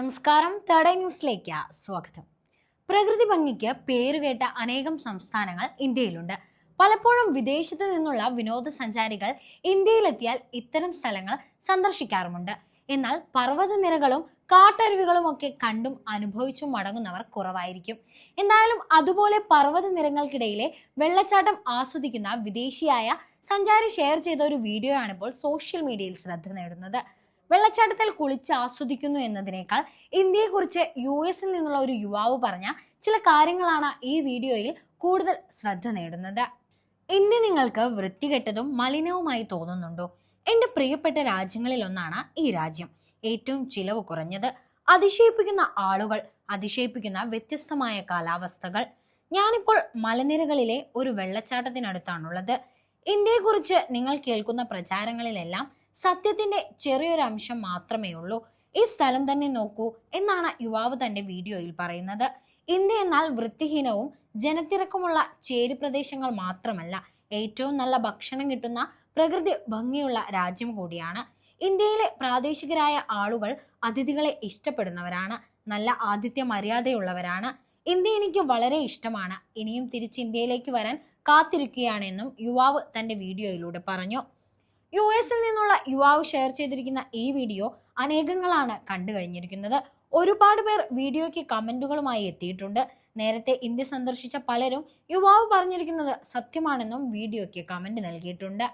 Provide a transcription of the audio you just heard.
നമസ്കാരം. തേർഡ് ന്യൂസിലേക്ക് സ്വാഗതം. പ്രകൃതി ഭംഗിക്ക് പേരുകേട്ട അനേകം സംസ്ഥാനങ്ങൾ ഇന്ത്യയിലുണ്ട്. പലപ്പോഴും വിദേശത്ത് നിന്നുള്ള വിനോദസഞ്ചാരികൾ ഇന്ത്യയിലെത്തിയാൽ ഇത്തരം സ്ഥലങ്ങൾ സന്ദർശിക്കാറുമുണ്ട്. എന്നാൽ പർവതനിരകളും കാട്ടരുവികളും ഒക്കെ കണ്ടും അനുഭവിച്ചും മടങ്ങുന്നവർ കുറവായിരിക്കും. എന്തായാലും അതുപോലെ പർവതനിരങ്ങൾക്കിടയിലെ വെള്ളച്ചാട്ടം ആസ്വദിക്കുന്ന വിദേശിയായ സഞ്ചാരി ഷെയർ ചെയ്ത ഒരു വീഡിയോ ആണിപ്പോൾ സോഷ്യൽ മീഡിയയിൽ ശ്രദ്ധ നേടുന്നത്. വെള്ളച്ചാട്ടത്തിൽ കുളിച്ച് ആസ്വദിക്കുന്നു എന്നതിനേക്കാൾ ഇന്ത്യയെക്കുറിച്ച് യു എസിൽ നിന്നുള്ള ഒരു യുവാവ് പറഞ്ഞ ചില കാര്യങ്ങളാണ് ഈ വീഡിയോയിൽ കൂടുതൽ ശ്രദ്ധ നേടുന്നത്. ഇന്ത്യ നിങ്ങൾക്ക് വൃത്തികെട്ടതും മലിനവുമായി തോന്നുന്നുണ്ടോ? എന്റെ പ്രിയപ്പെട്ട രാജ്യങ്ങളിൽ ഒന്നാണ് ഈ രാജ്യം. ഏറ്റവും ചിലവ് കുറഞ്ഞത് അതിശയിപ്പിക്കുന്ന ആളുകൾ അതിശയിപ്പിക്കുന്ന വ്യത്യസ്തമായ കാലാവസ്ഥകൾ. ഞാനിപ്പോൾ മലനിരകളിലെ ഒരു വെള്ളച്ചാട്ടത്തിനടുത്താണുള്ളത്. ഇന്ത്യയെക്കുറിച്ച് നിങ്ങൾ കേൾക്കുന്ന പ്രചാരങ്ങളിലെല്ലാം സത്യത്തിന്റെ ചെറിയൊരു അംശം മാത്രമേ ഉള്ളൂ. ഈ സ്ഥലം തന്നെ നോക്കൂ എന്നാണ് യുവാവ് തന്റെ വീഡിയോയിൽ പറയുന്നത്. ഇന്ത്യ എന്നാൽ വൃത്തിഹീനവും ജനത്തിരക്കുമുള്ള ചേരി പ്രദേശങ്ങൾ മാത്രമല്ല ഏറ്റവും നല്ല ഭക്ഷണം കിട്ടുന്ന പ്രകൃതി ഭംഗിയുള്ള രാജ്യം കൂടിയാണ്. ഇന്ത്യയിലെ പ്രാദേശികരായ ആളുകൾ അതിഥികളെ ഇഷ്ടപ്പെടുന്നവരാണ് നല്ല ആതിഥ്യ മര്യാദയുള്ളവരാണ്. ഇന്ത്യ എനിക്ക് വളരെ ഇഷ്ടമാണ്. ഇനിയും തിരിച്ച് ഇന്ത്യയിലേക്ക് വരാൻ കാത്തിരിക്കുകയാണെന്നും യുവാവ് തന്റെ വീഡിയോയിലൂടെ പറഞ്ഞു. യു എസിൽ നിന്നുള്ള യുവാവ് ഷെയർ ചെയ്തിരിക്കുന്ന ഈ വീഡിയോ അനേകങ്ങളാണ് കണ്ടു കഴിഞ്ഞിരിക്കുന്നത്. ഒരുപാട് പേർ വീഡിയോയ്ക്ക് കമന്റുകളുമായി എത്തിയിട്ടുണ്ട്. നേരത്തെ ഇന്ത്യ സന്ദർശിച്ച പലരും യുവാവ് പറഞ്ഞിരിക്കുന്നത് സത്യമാണെന്നും വീഡിയോയ്ക്ക് കമന്റ് നൽകിയിട്ടുണ്ട്.